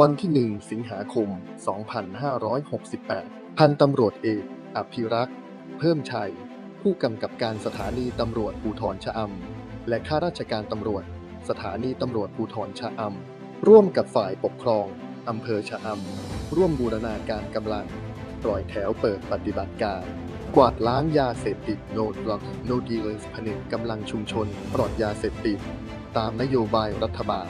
วันที่ 1 สิงหาคม 2568 พันตำรวจเอก อภิรักษ์ เพิ่มชัย ผู้กำกับการสถานีตำรวจภูธรชะอำ และข้าราชการตำรวจ สถานีตำรวจภูธรชะอำ ร่วมกับฝ่ายปกครองอำเภอชะอำ ร่วมบูรณาการกำลัง ปล่อยแถวเปิดปฏิบัติการ กวาดล้างยาเสพติดโนดล็อกโนดีเลสผนึกกำลังชุมชน ปลอดยาเสพติด ตามนโยบายรัฐบาล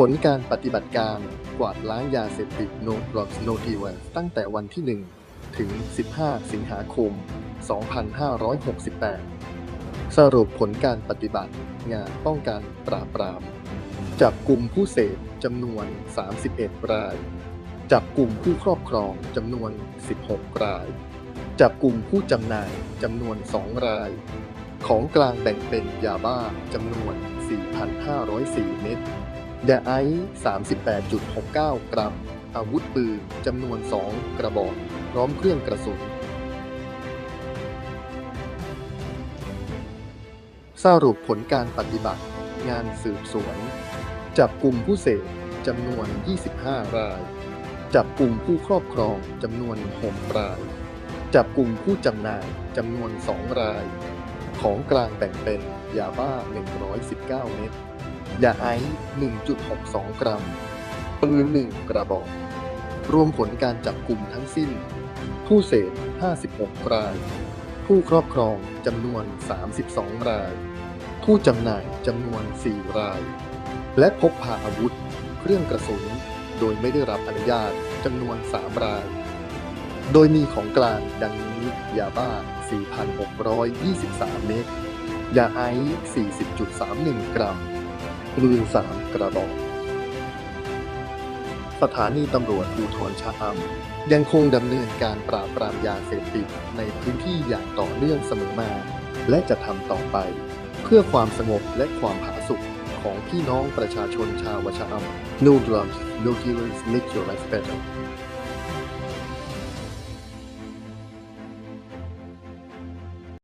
ผลการปฏิบัติการกวาดล้างยาเสพติด No Drugs No Dealers ตั้งแต่วันที่ 1 ถึง 15 สิงหาคม 2568 สรุปผลการปฏิบัติงานป้องกันปราบปราม จับกลุ่มผู้เสพจำนวน 31 ราย จับกลุ่มผู้ครอบครองจำนวน 16 ราย จับกลุ่มผู้จำหน่ายจำนวน 2 ราย ของกลางแบ่งเป็นยาบ้าจำนวน 4,504 เม็ด ยาไอซ์38.69 กรัม อาวุธปืนจำนวน 2 กระบอก พร้อมเครื่องกระสุน สรุปผลการปฏิบัติ งานสืบสวน จับกลุ่มผู้เสพจำนวน 25 ราย จับกลุ่มผู้ครอบครองจำนวน 6 ราย จับกลุ่มผู้จำหน่ายจำนวน 2 ราย ของกลางแบ่งเป็นยาบ้า 119 เม็ด ยาไอซ์ 1.62 กรัม ปืน 1 กระบอก รวมผลการจับกลุ่มทั้งสิ้น ผู้เสพ 56 ราย ผู้ครอบครองจำนวน 32 ราย ผู้จำหน่ายจำนวน 4 ราย และพกพาอาวุธ เครื่องกระสุน โดยไม่ได้รับอนุญาตจำนวน 3 ราย โดยมีของกลางดังนี้ยาบ้า 4,623 เมตรยาไอซ์ 40.31 กรัม ปืนสามกระบอก สถานีตำรวจภูธรชะอำยังคงดำเนินการปราบปรามยาเสพติดในพื้นที่อย่างต่อเนื่องเสมอมา และจะทำต่อไป เพื่อความสงบและความผาสุกของพี่น้องประชาชนชาวชะอำ No drugs, no dealers, make your life better